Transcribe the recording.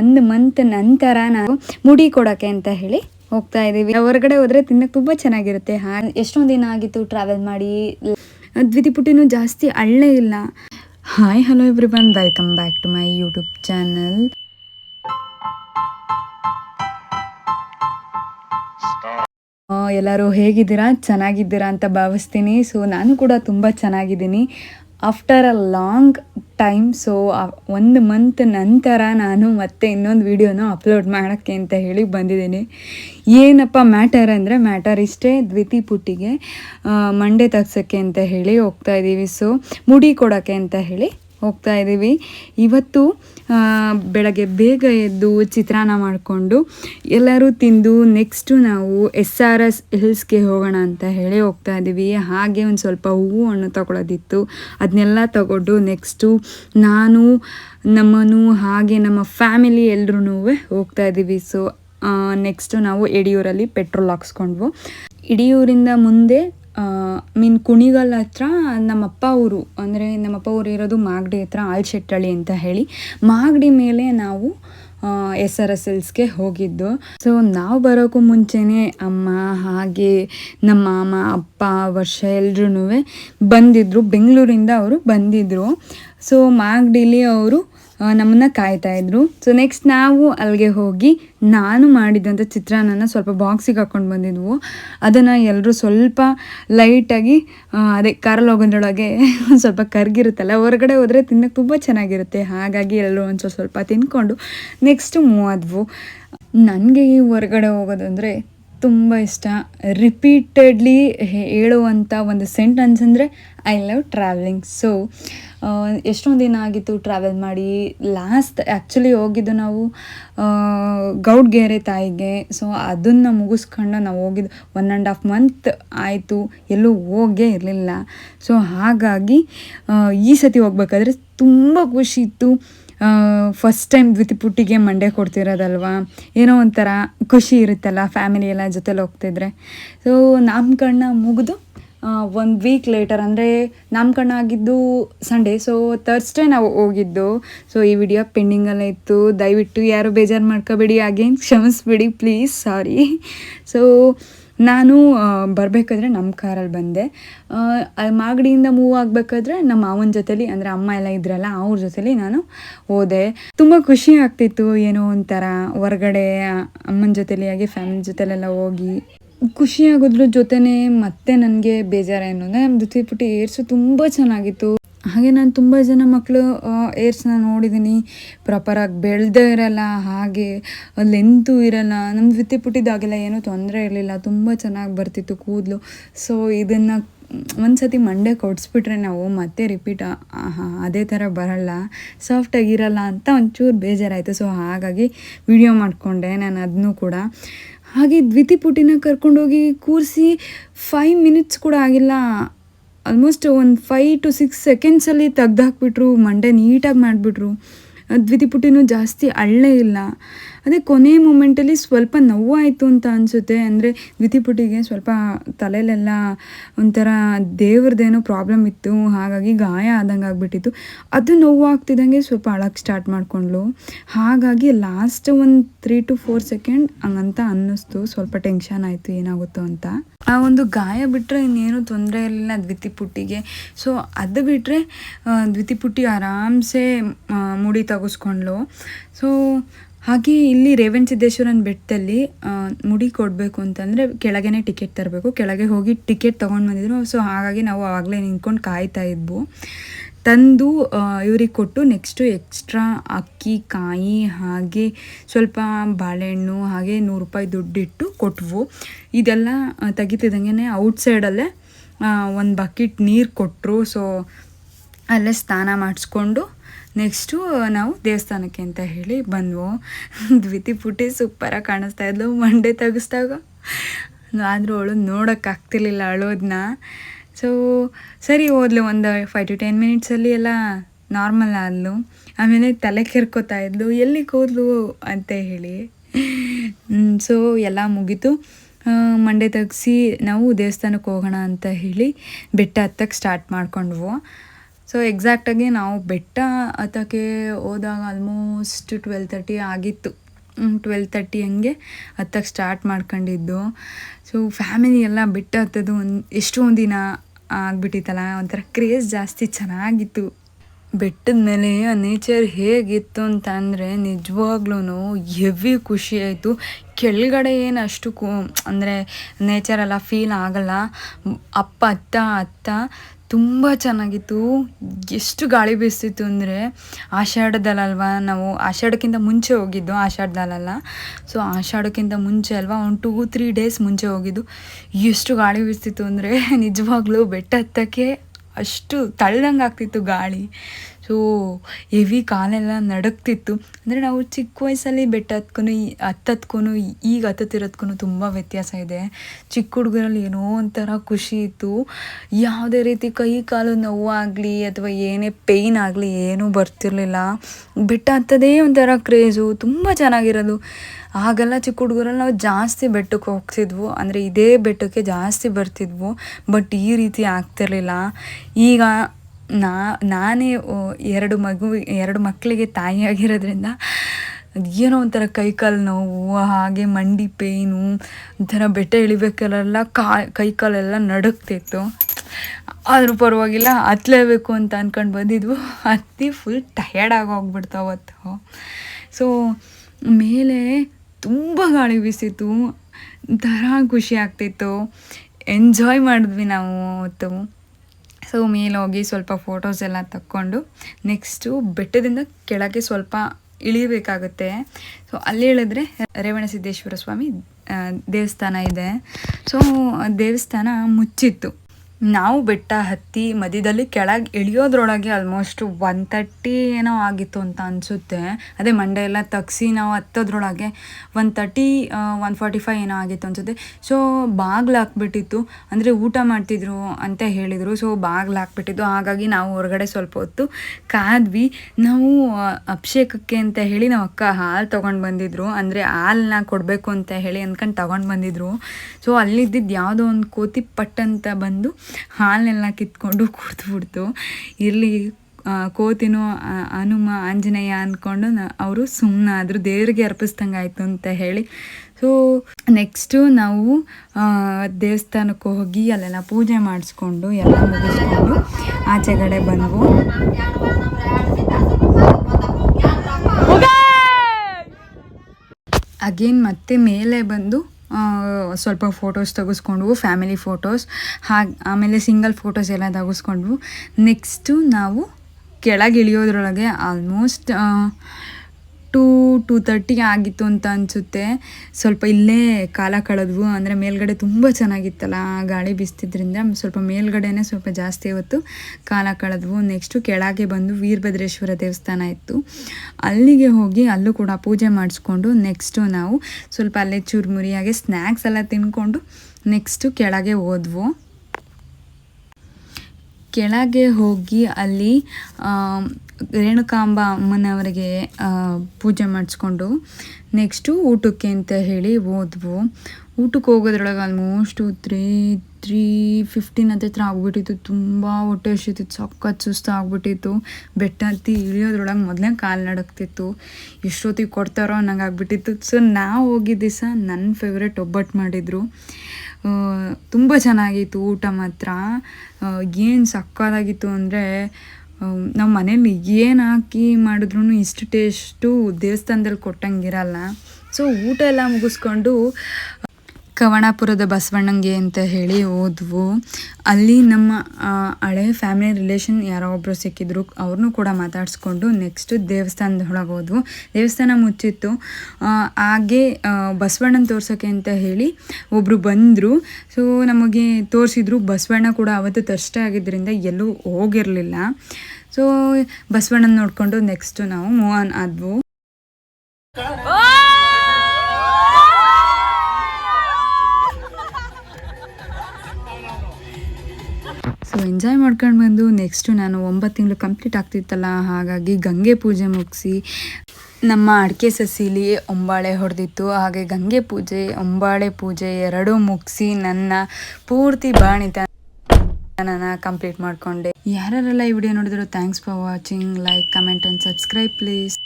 ಒಂದು ಮಂತ್ ನಂತರ ನಾವು ಮುಡಿ ಕೊಡೋಕ್ಕೆ ಅಂತ ಹೇಳಿ ಹೋಗ್ತಾ ಇದ್ದೀವಿ. ಹೊರಗಡೆ ಹೋದ್ರೆ ತಿನ್ನಕ್ಕೆ ತುಂಬ ಚೆನ್ನಾಗಿರುತ್ತೆ. ಎಷ್ಟೊಂದು ದಿನ ಆಗಿತ್ತು ಟ್ರಾವೆಲ್ ಮಾಡಿ. ದ್ವಿತಿಪುಟಿನೂ ಜಾಸ್ತಿ ಅಳ್ಳೇ ಇಲ್ಲ. Hi hello everyone welcome back to my YouTube channel ಎಲ್ಲರೂ ಹೇಗಿದ್ದೀರಾ? ಚೆನ್ನಾಗಿದ್ದೀರಾ ಅಂತ ಭಾವಿಸ್ತೀನಿ. ಸೊ ನಾನು ಕೂಡ ತುಂಬ ಚೆನ್ನಾಗಿದ್ದೀನಿ. After a long time so ಒಂದು ಮಂತ್ ನಂತರ ನಾನು ಮತ್ತೆ ಇನ್ನೊಂದು ವಿಡಿಯೋನ ಅಪ್ಲೋಡ್ ಮಾಡೋಕ್ಕೆ ಅಂತ ಹೇಳಿ ಬಂದಿದ್ದೀನಿ. ಏನಪ್ಪ ಮ್ಯಾಟರ್ ಅಂದರೆ ಮ್ಯಾಟರ್ ಇಷ್ಟೇ ದ್ವಿತಿ ಪುಟ್ಟಿಗೆ ಮಂಡೆ ತಗ್ಸೋಕ್ಕೆ ಅಂತ ಹೇಳಿ ಹೋಗ್ತಾ ಇದ್ದೀವಿ. ಸೊ ಮುಡಿ ಕೊಡೋಕ್ಕೆ ಅಂತ ಹೇಳಿ ಹೋಗ್ತಾ ಇದ್ದೀವಿ. ಇವತ್ತು ಬೆಳಗ್ಗೆ ಬೇಗ ಎದ್ದು ಚಿತ್ರಾನ್ನ ಮಾಡಿಕೊಂಡು ಎಲ್ಲರೂ ತಿಂದು ನೆಕ್ಸ್ಟು ನಾವು ಎಸ್ ಆರ್ ಎಸ್ ಹಿಲ್ಸ್ಗೆ ಹೋಗೋಣ ಅಂತ ಹೇಳಿ ಹೋಗ್ತಾ ಇದ್ದೀವಿ. ಹಾಗೆ ಒಂದು ಸ್ವಲ್ಪ ಹೂವು ಹಣ್ಣು ತಗೊಳ್ಳೋದಿತ್ತು ಅದನ್ನೆಲ್ಲ ತಗೊಂಡು ನೆಕ್ಸ್ಟು ನಾನು, ನಮ್ಮನು, ಹಾಗೆ ನಮ್ಮ ಫ್ಯಾಮಿಲಿ ಎಲ್ಲರೂ ಹೋಗ್ತಾ ಇದ್ದೀವಿ. ಸೊ ನೆಕ್ಸ್ಟು ನಾವು ಯಡಿಯೂರಲ್ಲಿ ಪೆಟ್ರೋಲ್ ಹಾಕ್ಸ್ಕೊಂಡ್ವು. ಇಡಿಯೂರಿಂದ ಮುಂದೆ ಮೀನ್ ಕುಣಿಗಲ್ ಹತ್ರ ನಮ್ಮಪ್ಪ ಊರು, ಅಂದರೆ ನಮ್ಮಪ್ಪ ಇರೋದು ಮಾಗಡಿ ಹತ್ರ ಆಲ್ಶೆಟ್ಟಳ್ಳಿ ಅಂತ ಹೇಳಿ. ಮಾಗಡಿ ಮೇಲೆ ನಾವು ಎಸ್ ಆರ್ ಎಸ್ ಎಲ್ಸ್ಗೆ ಹೋಗಿದ್ದು. ಸೊ ನಾವು ಬರೋಕ್ಕೂ ಮುಂಚೆನೇ ಅಮ್ಮ, ಹಾಗೆ ನಮ್ಮ ಮಾಮ, ಅಪ್ಪ, ವರ್ಷ ಎಲ್ರೂ ಬಂದಿದ್ದರು ಬೆಂಗಳೂರಿಂದ ಅವರು ಬಂದಿದ್ದರು ಸೊ ಮಾಗಡಿಲಿ ಅವರು ನಮ್ಮನ್ನ ಕಾಯ್ತಾ ಇದ್ರು. ಸೊ ನೆಕ್ಸ್ಟ್ ನಾವು ಅಲ್ಲಿಗೆ ಹೋಗಿ ನಾನು ಮಾಡಿದಂಥ ಚಿತ್ರಾನ್ನ ಸ್ವಲ್ಪ ಬಾಕ್ಸಿಗೆ ಹಾಕ್ಕೊಂಡು ಬಂದಿದ್ವು. ಅದನ್ನು ಎಲ್ಲರೂ ಸ್ವಲ್ಪ ಲೈಟಾಗಿ ಅದೇ ಕಾರಲ್ಲಿ ಹೋಗೋದ್ರೊಳಗೆ ಒಂದು ಸ್ವಲ್ಪ ಕರ್ಗಿರುತ್ತಲ್ಲ, ಹೊರಗಡೆ ಹೋದರೆ ತಿನ್ನಕ್ಕೆ ತುಂಬ ಚೆನ್ನಾಗಿರುತ್ತೆ. ಹಾಗಾಗಿ ಎಲ್ಲರೂ ಒಂದು ಸ್ವಲ್ಪ ತಿನ್ಕೊಂಡು ನೆಕ್ಸ್ಟ್ ಮೂವಾದ್ವು. ಆದ್ವು ನನಗೆ ಈ ಹೊರಗಡೆ ಹೋಗೋದಂದರೆ ತುಂಬ ಇಷ್ಟ. ರಿಪೀಟೆಡ್ಲಿ ಹೇಳುವಂಥ ಒಂದು ಸೆಂಟೆನ್ಸ್ ಅಂದರೆ ಐ ಲವ್ ಟ್ರಾವೆಲಿಂಗ್ ಸೊ ಎಷ್ಟೊಂದು ದಿನ ಆಗಿತ್ತು ಟ್ರಾವೆಲ್ ಮಾಡಿ. ಲಾಸ್ಟ್ ಆ್ಯಕ್ಚುಲಿ ಹೋಗಿದ್ದು ನಾವು ಗೌಡ್ಗೆರೆ ತಾಯಿಗೆ. ಸೊ ಅದನ್ನು ಮುಗಿಸ್ಕೊಂಡು ನಾವು ಹೋಗಿದ್ದು ಒನ್ ಆ್ಯಂಡ್ ಹಾಫ್ ಮಂತ್ ಆಯಿತು. ಎಲ್ಲೂ ಹೋಗೇ ಇರಲಿಲ್ಲ. ಸೊ ಹಾಗಾಗಿ ಈ ಸತಿ ಹೋಗ್ಬೇಕಾದ್ರೆ ತುಂಬ ಖುಷಿ ಇತ್ತು. ಫಸ್ಟ್ ಟೈಮ್ ದ್ವಿತಿಪುಟ್ಟಿಗೆ ಮಂಡೆ ಕೊಡ್ತಿರೋದಲ್ವಾ? ಏನೋ ಒಂಥರ ಖುಷಿ ಇರುತ್ತಲ್ಲ ಫ್ಯಾಮಿಲಿ ಎಲ್ಲ ಜೊತೆಲಿ ಹೋಗ್ತಿದ್ರೆ. ಸೊ ನಾಮಕರಣ ಮುಗಿದು ಒಂದು ವೀಕ್ ಲೇಟರ್ ಅಂದರೆ ನಾಮಕರಣ ಆಗಿದ್ದು ಸಂಡೇ ಸೊ ತರ್ಸ್ಡೇ ನಾವು ಹೋಗಿದ್ದು. ಸೊ ಈ ವಿಡಿಯೋ ಪೆಂಡಿಂಗಲ್ಲೇ ಇತ್ತು. ದಯವಿಟ್ಟು ಯಾರು ಬೇಜಾರು ಮಾಡ್ಕೋಬೇಡಿ ಅಗೇನ್ ಕ್ಷಮಿಸ್ಬಿಡಿ ಪ್ಲೀಸ್ ಸಾರಿ ಸೊ ನಾನು ಬರಬೇಕಾದ್ರೆ ನಮ್ಮ ಕಾರಲ್ಲಿ ಬಂದೆ. ಮಾಗಡಿಯಿಂದ ಮೂವ್ ಆಗಬೇಕಾದ್ರೆ ನಮ್ಮ ಮಾವನ ಜೊತೆಲಿ, ಅಂದರೆ ಅಮ್ಮ ಎಲ್ಲ ಇದ್ರಲ್ಲ, ಅವ್ರ ಜೊತೇಲಿ ನಾನು ಹೋದೆ. ತುಂಬ ಖುಷಿ ಆಗ್ತಿತ್ತು, ಏನೋ ಒಂಥರ ಹೊರಗಡೆ ಅಮ್ಮನ ಜೊತೇಲಿ ಆಗಿ ಫ್ಯಾಮಿಲಿ ಜೊತೆಲೆಲ್ಲ ಹೋಗಿ. ಖುಷಿಯಾಗೋದ್ರ ಜೊತೆನೇ ಮತ್ತೆ ನನಗೆ ಬೇಜಾರೇನು ಅಂದರೆ ನಮ್ಮ ದ್ವಿತೀಪುಟಿ ಏರ್ಸು ತುಂಬ ಚೆನ್ನಾಗಿತ್ತು. ಹಾಗೆ ನಾನು ತುಂಬ ಜನ ಮಕ್ಕಳು ಏರ್ಸ್ನ ನೋಡಿದ್ದೀನಿ ಪ್ರಾಪರಾಗಿ ಬೆಳೆದೇ ಇರಲ್ಲ, ಹಾಗೆ ಲೆಂತು ಇರಲ್ಲ. ನಮ್ಮ ಪುಟ್ಟಿದ್ದಾಗೆಲ್ಲ ಏನೂ ತೊಂದರೆ ಇರಲಿಲ್ಲ. ತುಂಬ ಚೆನ್ನಾಗಿ ಬರ್ತಿತ್ತು ಕೂದಲು. ಸೊ ಇದನ್ನು ಒಂದು ಸತಿ ಮಂಡೆ ಕೊಡಿಸ್ಬಿಟ್ರೆ ನಾವು ಮತ್ತೆ ರಿಪೀಟ್ ಅದೇ ಥರ ಬರಲ್ಲ. ಸಾಫ್ಟಾಗಿರಲ್ಲ ಅಂತ ಒಂಚೂರು ಬೇಜಾರಾಯಿತು. ಸೊ ಹಾಗಾಗಿ ವಿಡಿಯೋ ಮಾಡಿಕೊಂಡೆ ನಾನು ಅದನ್ನೂ ಕೂಡ. ಹಾಗೆ ದ್ವಿತಿ ಪುಟ್ಟಿನ ಕರ್ಕೊಂಡೋಗಿ ಕೂರಿಸಿ ಫೈವ್ ಮಿನಿಟ್ಸ್ ಕೂಡ ಆಗಿಲ್ಲ. ಆಲ್ಮೋಸ್ಟ್ ಒಂದು ಫೈ ಟು ಸಿಕ್ಸ್ ಸೆಕೆಂಡ್ಸಲ್ಲಿ ತೆಗ್ದು ಹಾಕ್ಬಿಟ್ರು, ಮಂಡೆ ನೀಟಾಗಿ ಮಾಡಿಬಿಟ್ರು. ದ್ವಿತಿಪುಟಿನೂ ಜಾಸ್ತಿ ಅಳ್ಳೇ ಇಲ್ಲ. ಅದೇ ಕೊನೆ ಮೂಮೆಂಟಲ್ಲಿ ಸ್ವಲ್ಪ ನೋವಾಯಿತು ಅಂತ ಅನಿಸುತ್ತೆ. ಅಂದರೆ ದ್ವಿತಿಪುಟಿಗೆ ಸ್ವಲ್ಪ ತಲೆಯಲ್ಲೆಲ್ಲ ಒಂಥರ ದೇವ್ರದ್ದೇನೋ ಪ್ರಾಬ್ಲಮ್ ಇತ್ತು. ಹಾಗಾಗಿ ಗಾಯ ಆದಂಗೆ ಆಗಿಬಿಟ್ಟಿತ್ತು. ಅದು ನೋವು ಆಗ್ತಿದ್ದಂಗೆ ಸ್ವಲ್ಪ ಅಳಕ್ಕೆ ಸ್ಟಾರ್ಟ್ ಮಾಡ್ಕೊಂಡ್ಲು ಹಾಗಾಗಿ ಲಾಸ್ಟ್ ಒಂದು ತ್ರೀ ಟು ಫೋರ್ ಸೆಕೆಂಡ್ ಹಂಗಂತ ಅನ್ನಿಸ್ತು. ಸ್ವಲ್ಪ ಟೆನ್ಷನ್ ಆಯಿತು ಏನಾಗುತ್ತೋ ಅಂತ. ಆ ಒಂದು ಗಾಯ ಬಿಟ್ಟರೆ ಇನ್ನೇನು ತೊಂದರೆ ಇರಲಿಲ್ಲ ದ್ವಿತಿಪುಟ್ಟಿಗೆ ಸೊ ಅದು ಬಿಟ್ಟರೆ ದ್ವಿತಿಪುಟ್ಟಿ ಆರಾಮ್ಸೆ ಆ, ಮುಡಿ ತಗಸ್ಕೊಂಡ್ಲು ಸೊ ಹಾಗೆ ಇಲ್ಲಿ ರೇವಣ ಸಿದ್ದೇಶ್ವರನ ಬೆಟ್ಟದಲ್ಲಿ ಮುಡಿ ಕೊಡಬೇಕು ಅಂತಂದರೆ ಕೆಳಗೇನೆ ಟಿಕೆಟ್ ತರಬೇಕು. ಕೆಳಗೆ ಹೋಗಿ ಟಿಕೆಟ್ ತೊಗೊಂಡು ಬಂದಿದ್ರು. ಸೊ ಹಾಗಾಗಿ ನಾವು ಆವಾಗಲೇ ನಿಂತ್ಕೊಂಡು ಕಾಯ್ತಾ ಇದ್ವು. ತಂದು ಇವ್ರಿಗೆ ಕೊಟ್ಟು ನೆಕ್ಸ್ಟು ಎಕ್ಸ್ಟ್ರಾ ಅಕ್ಕಿ, ಕಾಯಿ, ಹಾಗೆ ಸ್ವಲ್ಪ ಬಾಳೆಹಣ್ಣು, ಹಾಗೆ ನೂರು ರೂಪಾಯಿ ದುಡ್ಡಿಟ್ಟು ಕೊಟ್ವು. ಇದೆಲ್ಲ ತೆಗಿತಿದ್ದಂಗೆ ಔಟ್ಸೈಡಲ್ಲೇ ಒಂದು ಬಕೆಟ್ ನೀರು ಕೊಟ್ಟರು ಸೊ ಅಲ್ಲೇ ಸ್ನಾನ ಮಾಡಿಸ್ಕೊಂಡು ನೆಕ್ಸ್ಟು ನಾವು ದೇವಸ್ಥಾನಕ್ಕೆ ಅಂತ ಹೇಳಿ ಬಂದ್ವು. ದ್ವಿತಿ ಪುಟಿ ಸೂಪರಾಗಿ ಕಾಣಿಸ್ತಾ ಇದ್ಲು. ಮಂಡೆ ತೆಗಿಸ್ದಾಗ. ಆದರೂ ಅವಳು ನೋಡೋಕ್ಕಾಗ್ತಿರ್ಲಿಲ್ಲ ಅಳೋದನ್ನ ಸೊ ಸರಿ ಹೋದ್ಲು ಒಂದು ಫೈವ್ ಟು ಟೆನ್ ಮಿನಿಟ್ಸಲ್ಲಿ ಎಲ್ಲ ನಾರ್ಮಲ್ ಆದ್ಲು. ಆಮೇಲೆ ತಲೆ ಕೆರ್ಕೋತಾ ಇದ್ಲು. ಎಲ್ಲಿಗೆ ಹೋದ್ಲು ಅಂತ ಹೇಳಿ. ಸೊ ಎಲ್ಲ ಮುಗೀತು. ಮಂಡೆ ತೆಗ್ಸಿ ನಾವು ದೇವಸ್ಥಾನಕ್ಕೆ ಹೋಗೋಣ ಅಂತ ಹೇಳಿ ಬೆಟ್ಟ ಹತ್ತಕ್ಕೆ ಸ್ಟಾರ್ಟ್ ಮಾಡ್ಕೊಂಡ್ವು. ಸೊ ಎಕ್ಸಾಕ್ಟಾಗಿ ನಾವು ಬೆಟ್ಟ ಹತ್ತಕ್ಕೆ ಹೋದಾಗ ಆಲ್ಮೋಸ್ಟ್ ಟ್ವೆಲ್ ತರ್ಟಿ ಆಗಿತ್ತು. ಟ್ವೆಲ್ ತರ್ಟಿ ಹಂಗೆ ಹತ್ತಕ್ಕೆ ಸ್ಟಾರ್ಟ್ ಮಾಡ್ಕೊಂಡಿದ್ದು. ಸೊ ಫ್ಯಾಮಿಲಿ ಎಲ್ಲ ಬೆಟ್ಟ ಹತ್ತೋದು ಒಂದು, ಎಷ್ಟೊಂದು ದಿನ ಆಗಿಬಿಟ್ಟಿತ್ತಲ್ಲ, ಒಂಥರ ಕ್ರೇಜ್ ಜಾಸ್ತಿ ಚೆನ್ನಾಗಿತ್ತು. ಬೆಟ್ಟದ ಮೇಲೆ ಆ ನೇಚರ್ ಹೇಗಿತ್ತು ಅಂತ ಅಂದರೆ ನಿಜವಾಗ್ಲೂ ಹೆವಿ ಖುಷಿ ಆಯಿತು. ಕೆಳಗಡೆ ಏನು ಅಷ್ಟು ಕೂ, ಅಂದರೆ ನೇಚರೆಲ್ಲ ಫೀಲ್ ಆಗಲ್ಲ. ಅಪ್ಪ, ಅತ್ತ ಅತ್ತ ತುಂಬ ಚೆನ್ನಾಗಿತ್ತು. ಎಷ್ಟು ಗಾಳಿ ಬೀಸ್ತಿತ್ತು ಅಂದರೆ ಆಷಾಢದಲ್ಲಲ್ವಾ ನಾವು ಆಷಾಢಕ್ಕಿಂತ ಮುಂಚೆ ಹೋಗಿದ್ದು ಆಷಾಢದಲ್ಲ ಸೊ ಆಷಾಢಕ್ಕಿಂತ ಮುಂಚೆ ಅಲ್ವಾ, ಒಂದು ಟೂ ತ್ರೀ ಡೇಸ್ ಮುಂಚೆ ಹೋಗಿದ್ದು. ಎಷ್ಟು ಗಾಳಿ ಬೀಸ್ತಿತ್ತು ಅಂದರೆ ನಿಜವಾಗ್ಲೂ ಬೆಟ್ಟ ಹತ್ತಕ್ಕೆ ಅಷ್ಟು ತಳ್ಳಂಗೆ ಆಗ್ತಿತ್ತು ಗಾಳಿ. ಸೊ ಹೆವಿ ಕಾಲೆಲ್ಲ ನಡಕ್ತಿತ್ತು. ಅಂದರೆ ನಾವು ಚಿಕ್ಕ ವಯಸ್ಸಲ್ಲಿ ಬೆಟ್ಟ ಹತ್ಕೊ ಹತ್ತತ್ಕೂ ಈಗ ಹತ್ತತ್ತಿರೋದ್ಕೂ ತುಂಬ ವ್ಯತ್ಯಾಸ ಇದೆ. ಚಿಕ್ಕ ಹುಡುಗರಲ್ಲಿ ಏನೋ ಒಂಥರ ಖುಷಿ ಇತ್ತು. ಯಾವುದೇ ರೀತಿ ಕೈ ಕಾಲು ನೋವಾಗಲಿ ಅಥವಾ ಏನೇ ಪೇಯ್ನ್ ಆಗಲಿ ಏನೂ ಬರ್ತಿರಲಿಲ್ಲ. ಬೆಟ್ಟ ಹತ್ತದೇ ಒಂಥರ ಕ್ರೇಜು ತುಂಬ ಚೆನ್ನಾಗಿರೋದು. ಆಗೆಲ್ಲ ಚಿಕ್ಕ ಹುಡುಗರಲ್ಲಿ ನಾವು ಜಾಸ್ತಿ ಬೆಟ್ಟಕ್ಕೆ ಹೋಗ್ತಿದ್ವು. ಅಂದರೆ ಇದೇ ಬೆಟ್ಟಕ್ಕೆ ಜಾಸ್ತಿ ಬರ್ತಿದ್ವು. ಬಟ್ ಈ ರೀತಿ ಆಗ್ತಿರಲಿಲ್ಲ. ಈಗ ನಾ, ನಾನೇ ಎರಡು ಮಗು, ಎರಡು ಮಕ್ಕಳಿಗೆ ತಾಯಿಯಾಗಿರೋದ್ರಿಂದ ಏನೋ ಒಂಥರ ಕೈಕಾಲು ನೋವು, ಹಾಗೆ ಮಂಡಿ ಪೇಯ್ನು, ಒಂಥರ ಬೆಟ್ಟ ಇಳಿಬೇಕಲ್ಲೆಲ್ಲ ಕಾ, ಕೈಕಾಲೆಲ್ಲ ನಡುಕ್ತಿತ್ತು ಆದರೂ ಪರವಾಗಿಲ್ಲ ಹತ್ತಲೇಬೇಕು ಅಂತ ಅಂದ್ಕೊಂಡು ಬಂದಿದ್ವು. ಹತ್ತಿ ಫುಲ್ ಟಯರ್ಡ್ ಹೋಗ್ಬಿಡ್ತು ಅವತ್ತು. ಸೊ ಮೇಲೆ ತುಂಬ ಗಾಳಿ ಬೀಸಿತ್ತು. ಒಂಥರ ಖುಷಿ ಆಗ್ತಿತ್ತು. ಎಂಜಾಯ್ ಮಾಡಿದ್ವಿ ನಾವು ಅವತ್ತು. ಸೊ, ಮೇಲೆ ಹೋಗಿ ಸ್ವಲ್ಪ ಫೋಟೋಸ್ ಎಲ್ಲ ತಕ್ಕೊಂಡು ನೆಕ್ಸ್ಟು ಬೆಟ್ಟದಿಂದ ಕೆಳಗೆ ಸ್ವಲ್ಪ ಇಳಿಬೇಕಾಗುತ್ತೆ. ಸೊ ಅಲ್ಲಿ ಇಳಿದ್ರೆ ರೇವಣಸಿದ್ದೇಶ್ವರ ಸ್ವಾಮಿ ದೇವಸ್ಥಾನ ಇದೆ. ಸೊ ದೇವಸ್ಥಾನ ಮುಚ್ಚಿತ್ತು. ನಾವು ಬೆಟ್ಟ ಹತ್ತಿ ಮಧ್ಯದಲ್ಲಿ ಕೆಳಗೆ ಇಳಿಯೋದ್ರೊಳಗೆ ಆಲ್ಮೋಸ್ಟ್ ಒನ್ ತರ್ಟಿ ಏನೋ ಆಗಿತ್ತು ಅಂತ ಅನಿಸುತ್ತೆ. ಅದೇ ಮಂಡೆ ಎಲ್ಲ ತಗ್ಸಿ ನಾವು ಹತ್ತೋದ್ರೊಳಗೆ one thirty one forty five ಏನೋ ಆಗಿತ್ತು ಅನಿಸುತ್ತೆ. ಸೊ ಬಾಗ್ಲು ಹಾಕ್ಬಿಟ್ಟಿತ್ತು. ಅಂದರೆ ಊಟ ಮಾಡ್ತಿದ್ರು ಅಂತ ಹೇಳಿದರು. ಸೊ ಬಾಗ್ಲು ಹಾಕ್ಬಿಟ್ಟಿದ್ದು ಹಾಗಾಗಿ ನಾವು ಹೊರಗಡೆ ಸ್ವಲ್ಪ ಹೊತ್ತು ಕಾದ್ವಿ. ನಾವು ಅಭಿಷೇಕಕ್ಕೆ ಅಂತ ಹೇಳಿ ನಾವು ಅಕ್ಕ ಹಾಲು ತೊಗೊಂಡು ಬಂದಿದ್ರು. ಅಂದರೆ ಹಾಲನ್ನ ಕೊಡಬೇಕು ಅಂತ ಹೇಳಿ ಅಂದ್ಕೊಂಡು ತಗೊಂಡು ಬಂದಿದ್ರು. ಸೊ ಅಲ್ಲಿದ್ದಿದ್ದು ಯಾವುದೋ ಒಂದು ಕೋತಿ ಪಟ್ಟಂತ ಬಂದು ಹಾಲನ್ನೆಲ್ಲ ಕಿತ್ಕೊಂಡು ಕುಡ್ದುಬಿಡ್ತು ಇರಲಿ ಕೋತಿನೋ ಹನುಮ ಆಂಜನೇಯ ಅಂದ್ಕೊಂಡು ಅವರು ಸುಮ್ಮನಾದ್ರು ದೇವರಿಗೆ ಅರ್ಪಿಸ್ದಂಗೆ ಆಯಿತು ಅಂತ ಹೇಳಿ. ಸೊ ನೆಕ್ಸ್ಟು ನಾವು ದೇವಸ್ಥಾನಕ್ಕೆ ಹೋಗಿ ಅಲ್ಲೆಲ್ಲ ಪೂಜೆ ಮಾಡಿಸ್ಕೊಂಡು ಎಲ್ಲ ಮುಗಿಸ್ಕೊಂಡು ಆಚೆಗಡೆ ಬಂದವು. ಅಗೇನ್ ಮತ್ತೆ ಮೇಲೆ ಬಂದು ಸ್ವಲ್ಪ ಫೋಟೋಸ್ ತೆಗೆಸ್ಕೊಂಡ್ವು ಫ್ಯಾಮಿಲಿ ಫೋಟೋಸ್ ಹಾಗೆ, ಆಮೇಲೆ ಸಿಂಗಲ್ ಫೋಟೋಸ್ ಎಲ್ಲ ತೆಗೆಸ್ಕೊಂಡ್ವು. ನೆಕ್ಸ್ಟು ನಾವು ಕೆಳಗೆ ಇಳಿಯೋದ್ರೊಳಗೆ ಆಲ್ಮೋಸ್ಟ್ ಟೂ ಟೂ ತರ್ಟಿ ಆಗಿತ್ತು ಅಂತ ಅನಿಸುತ್ತೆ. ಸ್ವಲ್ಪ ಇಲ್ಲೇ ಕಾಲ ಕಳೆದ್ವು. ಅಂದರೆ ಮೇಲ್ಗಡೆ ತುಂಬ ಚೆನ್ನಾಗಿತ್ತಲ್ಲ ಗಾಳಿ ಬೀಸ್ತಿದ್ರಿಂದ. ಸ್ವಲ್ಪ ಮೇಲ್ಗಡೆನೇ ಸ್ವಲ್ಪ ಜಾಸ್ತಿ ಹೊತ್ತು ಕಾಲ ಕಳೆದ್ವು. ನೆಕ್ಸ್ಟು ಕೆಳಗೆ ಬಂದು ವೀರಭದ್ರೇಶ್ವರ ದೇವಸ್ಥಾನ ಇತ್ತು. ಅಲ್ಲಿಗೆ ಹೋಗಿ ಅಲ್ಲೂ ಕೂಡ ಪೂಜೆ ಮಾಡಿಸ್ಕೊಂಡು ನೆಕ್ಸ್ಟು ನಾವು ಸ್ವಲ್ಪ ಅಲ್ಲೇ ಚುರುಮುರಿಯಾಗಿ ಸ್ನ್ಯಾಕ್ಸ್ ಎಲ್ಲ ತಿನ್ಕೊಂಡು ನೆಕ್ಸ್ಟು ಕೆಳಗೆ ಹೋದ್ವು. ಕೆಳಗೆ ಹೋಗಿ ಅಲ್ಲಿ ರೇಣುಕಾಂಬ ಅಮ್ಮನವರಿಗೆ ಪೂಜೆ ಮಾಡಿಸ್ಕೊಂಡು ನೆಕ್ಸ್ಟು ಊಟಕ್ಕೆ ಅಂತ ಹೇಳಿ ಹೋದ್ವು. ಊಟಕ್ಕೆ ಹೋಗೋದ್ರೊಳಗೆ ಆಲ್ಮೋಸ್ಟು ತ್ರೀ ತ್ರೀ ಫಿಫ್ಟೀನ್ ಹತ್ತಿರ ಆಗ್ಬಿಟ್ಟಿತ್ತು. ತುಂಬ ಹೊಟ್ಟೆ ಹಸಿತಿತ್ತು, ಸಖತ್ ಸುಸ್ತು ಆಗ್ಬಿಟ್ಟಿತ್ತು. ಬೆಟ್ಟ ಹತ್ತಿ ಇಳಿಯೋದ್ರೊಳಗೆ ಮೊದಲೇ ಕಾಲು ನಡಕ್ತಿತ್ತು. ಎಷ್ಟೊತ್ತಿಗೆ ಕೊಡ್ತಾರೋ ಅನ್ನಂಗೆ ಆಗ್ಬಿಟ್ಟಿತ್ತು. ಸೊ ನಾವು ಹೋಗಿದ್ದ ದಿವಸ ನನ್ನ ಫೇವ್ರೆಟ್ ಒಬ್ಬಟ್ಟು ಮಾಡಿದರು. ತುಂಬ ಚೆನ್ನಾಗಿತ್ತು ಊಟ ಮಾತ್ರ. ಏನು ಸಕ್ಕತ್ತಾಗಿತ್ತು ಅಂದರೆ ನಮ್ಮ ಮನೇಲಿ ಏನು ಹಾಕಿ ಮಾಡಿದ್ರೂ ಇಷ್ಟು ಟೇಸ್ಟು ದೇವಸ್ಥಾನದಲ್ಲಿ ಕೊಟ್ಟಂಗಿರಲ್ಲ. ಸೊ ಊಟ ಎಲ್ಲ ಮುಗಿಸ್ಕೊಂಡು ಕವಣಾಪುರದ ಬಸವಣ್ಣಂಗೆ ಅಂತ ಹೇಳಿ ಹೋದ್ವು ಅಲ್ಲಿ ನಮ್ಮ ಹಳೆ ಫ್ಯಾಮಿಲಿ ರಿಲೇಷನ್ ಯಾರೋ ಒಬ್ಬರು ಸಿಕ್ಕಿದ್ರು ಅವ್ರನ್ನೂ ಕೂಡ ಮಾತಾಡಿಸ್ಕೊಂಡು ನೆಕ್ಸ್ಟು ದೇವಸ್ಥಾನದೊಳಗೆ ಹೋದ್ವು. ದೇವಸ್ಥಾನ ಮುಚ್ಚಿತ್ತು. ಹಾಗೆ ಬಸವಣ್ಣನ ತೋರ್ಸೋಕ್ಕೆ ಅಂತ ಹೇಳಿ ಒಬ್ಬರು ಬಂದರು. ಸೊ ನಮಗೆ ತೋರಿಸಿದ್ರು, ಬಸವಣ್ಣ ಕೂಡ ಅವತ್ತು ತಷ್ಟ ಆಗಿದ್ದರಿಂದ ಎಲ್ಲೂ ಹೋಗಿರಲಿಲ್ಲ. ಸೊ ಬಸವಣ್ಣನ ನೋಡಿಕೊಂಡು ನೆಕ್ಸ್ಟು ನಾವು ಮೂವ್ ಆನ್ ಆದ್ವು. ಸೊ ಎಂಜಾಯ್ ಮಾಡ್ಕೊಂಡು ಬಂದು ನೆಕ್ಸ್ಟು ನಾನು ಒಂಬತ್ತು ತಿಂಗಳು ಕಂಪ್ಲೀಟ್ ಆಗ್ತಿತ್ತಲ್ಲ, ಹಾಗಾಗಿ ಗಂಗೆ ಪೂಜೆ ಮುಗಿಸಿ ನಮ್ಮ ಅಡಿಕೆ ಸಸಿಲಿ ಒಂಬಾಳೆ ಹೊಡೆದಿತ್ತು. ಹಾಗೆ ಗಂಗೆ ಪೂಜೆ, ಒಂಬಾಳೆ ಪೂಜೆ ಎರಡೂ ಮುಗಿಸಿ ನನ್ನ ಪೂರ್ತಿ ಬಾಣಿತ ನಾನು ಕಂಪ್ಲೀಟ್ ಮಾಡಿಕೊಂಡೆ. ಯಾರೆಲ್ಲ ಈ ವಿಡಿಯೋ ನೋಡಿದ್ರು thanks for watching like comment and subscribe please